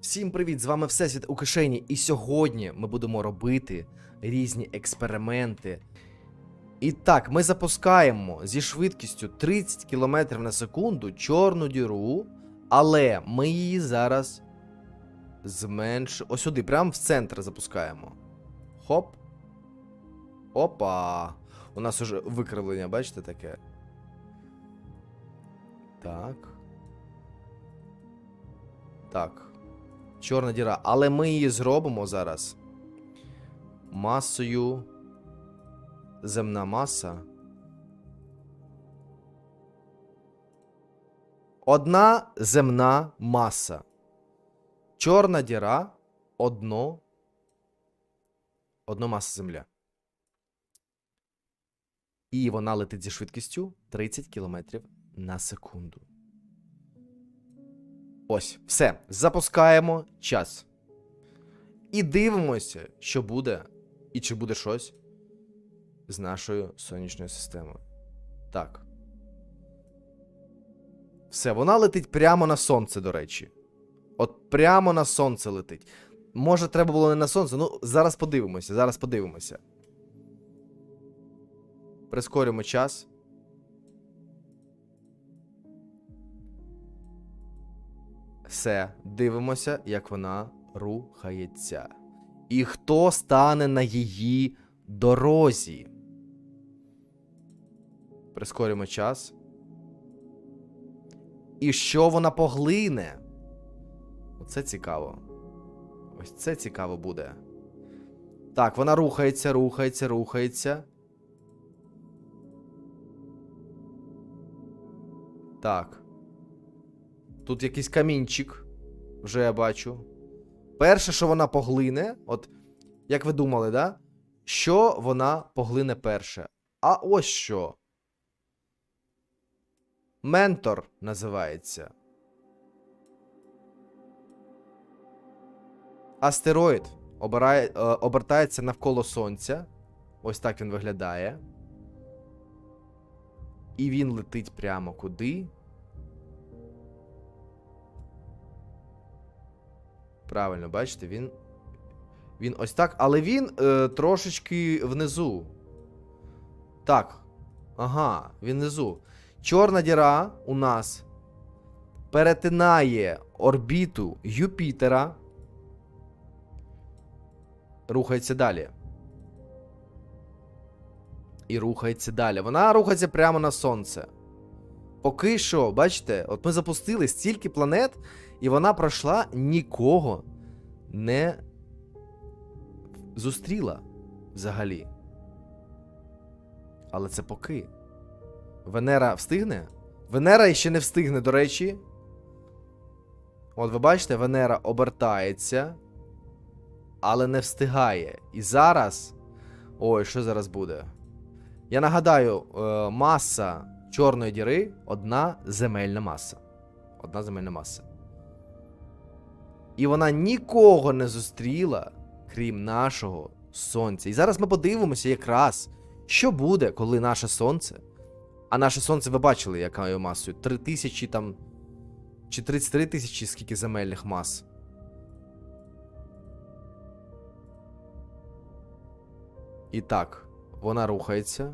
Всім привіт! З вами Всесвіт у кишені, і сьогодні ми будемо робити різні експерименти. І так, ми запускаємо зі швидкістю 30 км на секунду чорну діру, але ми її зараз зменшимо. Ось сюди, прямо в центр запускаємо. Хоп. Опа. У нас уже викривлення, бачите таке? Так. Так. Чорна діра. Але ми її зробимо зараз. Масою. Земна маса. Одна земна маса. Чорна діра. Одно. Одно маса земля. І вона летить зі швидкістю 30 км на секунду. Ось, все. Запускаємо час. І дивимося, що буде, і чи буде щось з нашою сонячною системою. Так. Все, вона летить прямо на сонце, до речі. От прямо на сонце летить. Може, треба було не на сонце. Ну, зараз подивимося, зараз подивимося. Прискорюємо час. Все, дивимося, як вона рухається. І хто стане на її дорозі? Прискорюємо час. І що вона поглине? Оце цікаво. Ось це цікаво буде. Так, вона рухається, рухається, рухається. Так. Тут якийсь камінчик. Вже я бачу. Перше, що вона поглине, от як ви думали, да? Що вона поглине перше? А ось що. Ментор називається. Астероїд обирає, е, обертається навколо Сонця. Ось так він виглядає. І він летить прямо куди? Правильно, бачите, він. Він ось так, але він е, трошечки внизу. Так. Ага, він внизу. Чорна діра у нас перетинає орбіту Юпітера. Рухається далі. І рухається далі. Вона рухається прямо на сонце. Поки що, бачите, от ми запустили стільки планет, і вона пройшла нікого не зустріла взагалі. Але це поки. Венера встигне? Венера ще не встигне, до речі. От ви бачите, Венера обертається, але не встигає. І зараз. Ой, що зараз буде? Я нагадаю, е, маса чорної діри одна земельна маса. Одна земельна маса. І вона нікого не зустріла, крім нашого сонця. І зараз ми подивимося якраз, що буде, коли наше сонце. А наше сонце ви бачили, якою масою? 3 тисячі там. Чи 33 тисячі скільки земельних мас. І так, вона рухається.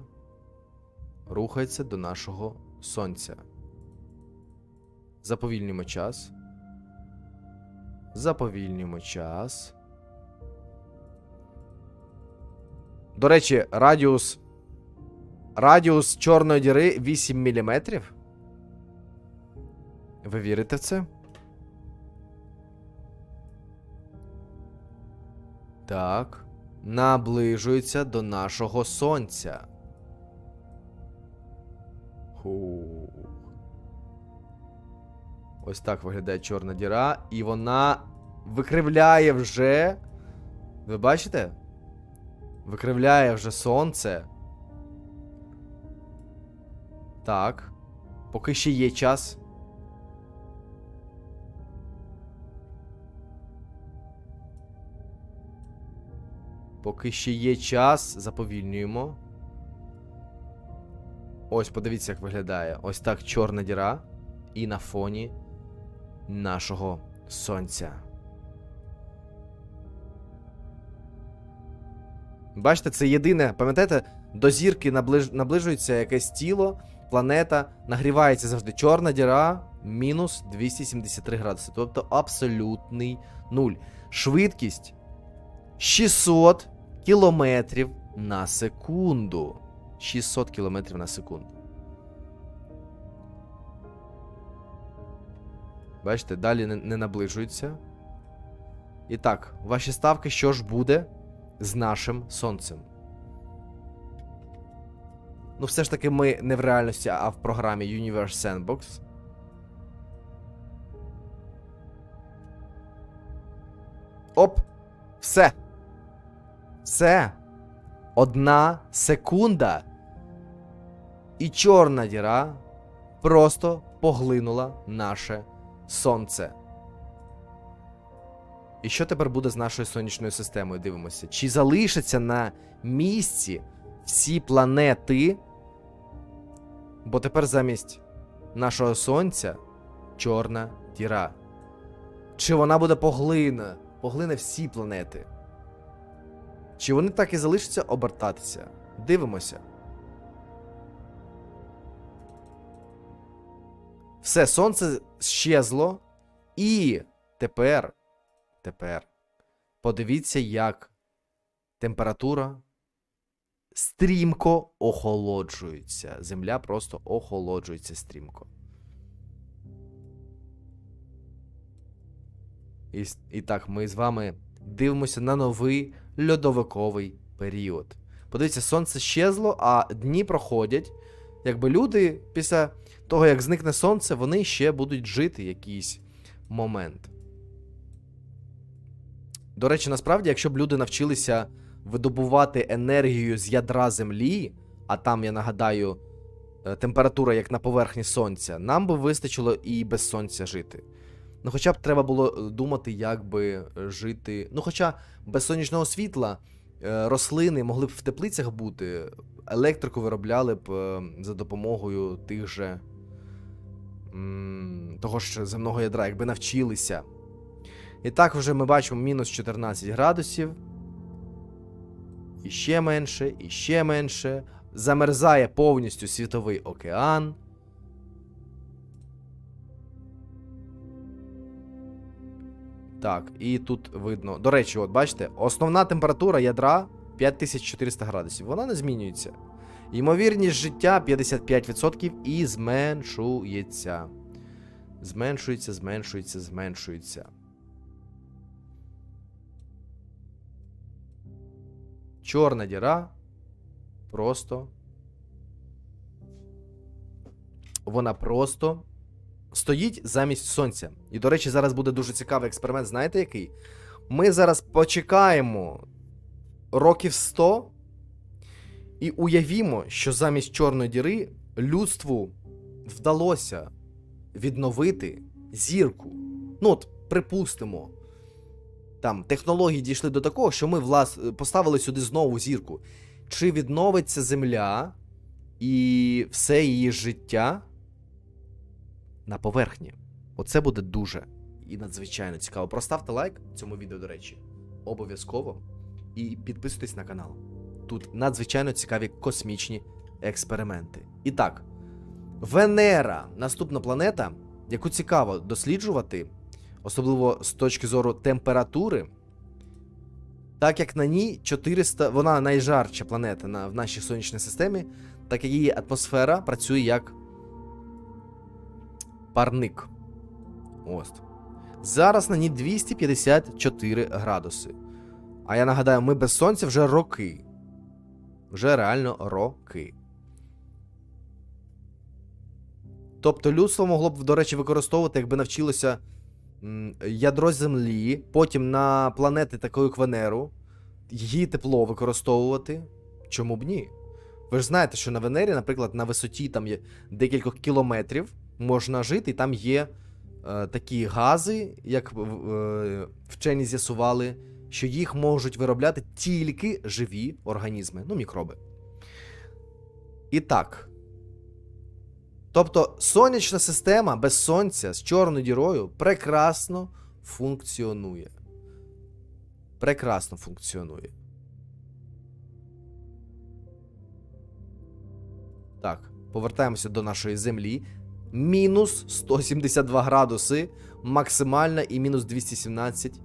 Рухається до нашого сонця. Заповільнюємо час. Заповільнюємо час. До речі, радіус. Радіус чорної діри 8 мм. Ви вірите в це? Так. Наближується до нашого сонця. Ось так виглядає чорна діра, і вона викривляє вже. Ви бачите? Викривляє вже сонце. Так. Поки ще є час. Поки ще є час, заповільнюємо. Ось, подивіться, як виглядає. Ось так чорна діра. І на фоні нашого сонця. Бачите, це єдине, пам'ятаєте, до зірки наближ... наближується якесь тіло, планета нагрівається завжди чорна діра, мінус 273 градуси. Тобто абсолютний нуль. Швидкість 600 кілометрів на секунду. 600 кілометрів на секунду. Бачите, далі не, не наближується. І так, ваші ставки, що ж буде з нашим сонцем? Ну, все ж таки, ми не в реальності, а в програмі Universe Sandbox. Оп! Все. Все. Одна секунда. І чорна діра просто поглинула наше сонце. І що тепер буде з нашою сонячною системою? Дивимося. Чи залишаться на місці всі планети? Бо тепер замість нашого сонця чорна діра. Чи вона буде поглине, поглине всі планети? Чи вони так і залишаться обертатися? Дивимося. Все, сонце щезло. І тепер, тепер, подивіться, як температура стрімко охолоджується. Земля просто охолоджується стрімко. І, і так, ми з вами дивимося на новий льодовиковий період. Подивіться, сонце щезло, а дні проходять. Якби люди після того, як зникне сонце, вони ще будуть жити якийсь момент. До речі, насправді, якщо б люди навчилися видобувати енергію з ядра землі, а там, я нагадаю, е, температура як на поверхні сонця, нам би вистачило і без сонця жити. Ну, хоча б треба було е, думати, як би е, жити. Ну, хоча без сонячного світла рослини могли б в теплицях бути, електрику виробляли б за допомогою тих же того ж земного ядра, якби навчилися. І так вже ми бачимо мінус 14 градусів. І ще менше, і ще менше. Замерзає повністю світовий океан. Так, і тут видно. До речі, от бачите, основна температура ядра 5400 градусів. Вона не змінюється. Ймовірність життя 55% і зменшується. Зменшується, зменшується, зменшується. Чорна діра просто. Вона просто стоїть замість сонця. І, до речі, зараз буде дуже цікавий експеримент. Знаєте який? Ми зараз почекаємо років 100 і уявімо, що замість чорної діри людству вдалося відновити зірку. Ну, от, припустимо, там технології дійшли до такого, що ми влас... поставили сюди знову зірку. Чи відновиться Земля і все її життя на поверхні? Оце буде дуже і надзвичайно цікаво. Проставте лайк цьому відео, до речі, обов'язково. І підписуйтесь на канал. Тут надзвичайно цікаві космічні експерименти. І так, Венера наступна планета, яку цікаво досліджувати, особливо з точки зору температури. Так як на ній 400, вона найжарча планета на, в нашій сонячній системі, так як її атмосфера працює як парник. Ось. Зараз на ній 254 градуси. А я нагадаю, ми без сонця вже роки. Вже реально роки. Тобто людство могло б, до речі, використовувати, якби навчилося ядро Землі, потім на планети такої як Венеру, її тепло використовувати. Чому б ні? Ви ж знаєте, що на Венері, наприклад, на висоті там є декількох кілометрів можна жити, і там є е, такі гази, як е, вчені з'ясували, що їх можуть виробляти тільки живі організми, ну, мікроби. І так. Тобто сонячна система без сонця з чорною дірою прекрасно функціонує. Прекрасно функціонує. Так, повертаємося до нашої землі. Мінус 172 градуси максимальна і мінус 217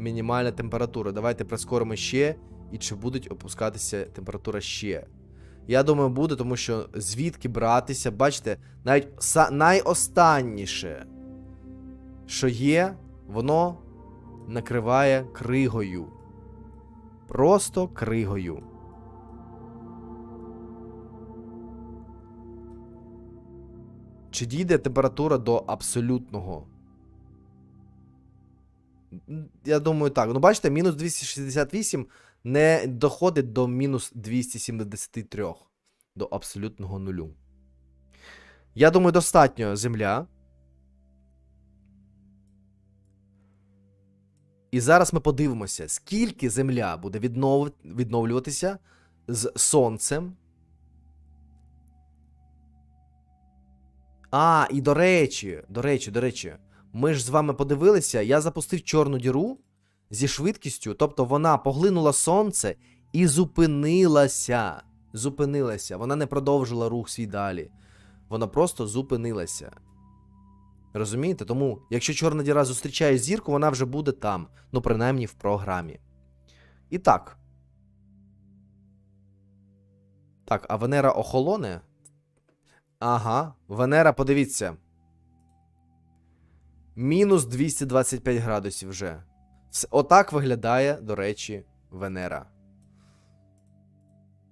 мінімальна температура. Давайте прискоримо ще. І чи будуть опускатися температура ще? Я думаю, буде, тому що звідки братися, бачите, навіть найостанніше, що є, воно накриває кригою. Просто кригою. Чи дійде температура до абсолютного? Я думаю, так. Ну, бачите, мінус 268 не доходить до мінус 273, до абсолютного нулю. Я думаю, достатньо земля. І зараз ми подивимося, скільки земля буде віднов... відновлюватися з сонцем. А, і до речі, до речі, до речі, ми ж з вами подивилися, я запустив чорну діру зі швидкістю, тобто вона поглинула сонце і зупинилася. Зупинилася. Вона не продовжила рух свій далі. Вона просто зупинилася. Розумієте? Тому, якщо чорна діра зустрічає зірку, вона вже буде там. Ну, принаймні в програмі. І так. Так, а Венера охолоне? Ага, Венера, подивіться. Мінус 225 градусів вже. Отак виглядає, до речі, Венера.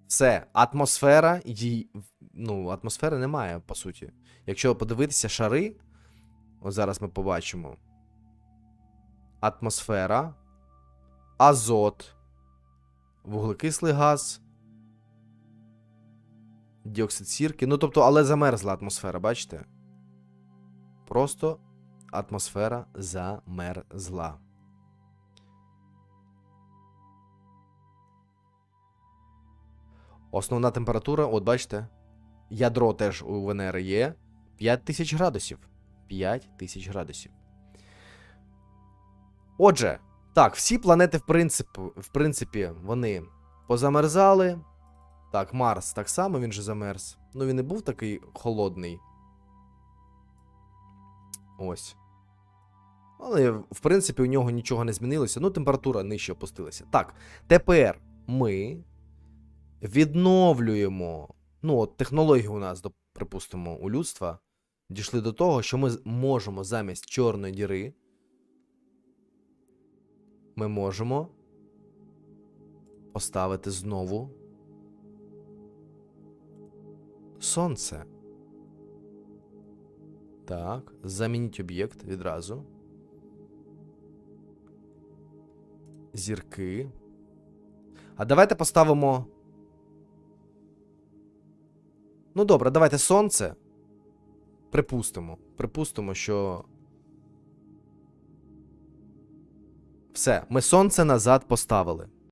Все, атмосфера їй. Ну, атмосфери немає, по суті. Якщо подивитися шари, ось зараз ми побачимо. Атмосфера, азот, вуглекислий газ, діоксид сірки. Ну, тобто, але замерзла атмосфера, бачите? Просто атмосфера замерзла. Основна температура, от бачите, ядро теж у Венери є 5000 градусів. 5000 градусів. Отже, так, всі планети, в принципі, в принципі, вони позамерзали. Так, Марс так само він же замерз. Ну, він не був такий холодний. Ось. Але, в принципі, у нього нічого не змінилося. Ну, температура нижче опустилася. Так, тепер ми відновлюємо. Ну, от технології у нас, припустимо, у людства дійшли до того, що ми можемо замість чорної діри. Ми можемо поставити знову сонце. Так, замініть об'єкт відразу. Зірки. А давайте поставимо. Ну добре, давайте сонце. Припустимо. Припустимо, що. Все, ми сонце назад поставили.